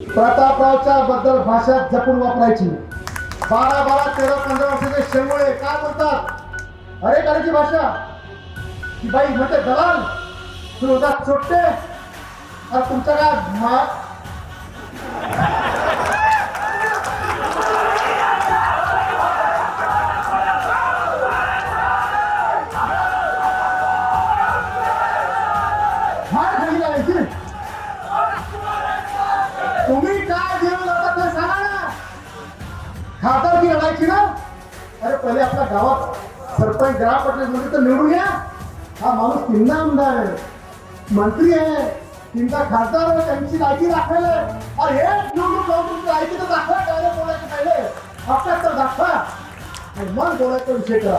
प्रतापरावच्या बद्दल भाषा जपून वापरायची. बारा बारा तेरा पंधरा वर्षाचे शेंगोळे काय बोलतात अरे करायची भाषा. की बाई म्हणते दलाल सुरुवात सुटते अरे तुमच्या काय मा मार खाली खासदार की लढायची ना? अरे पहिले आपल्या गावात सरपंच ग्रामपंचायत मध्ये तर निवडून या. हा माणूस तीनदा आमदार आहे. मंत्री आहे. तीनदा खासदार आहे. त्यांची लायकी दाखवायला अरे हे निवडणूक लावून तुमची लायकी तर दाखवा. काय बोलायचं पहिले? आपल्यात तर दाखवा. मग बोलायचा विषय करा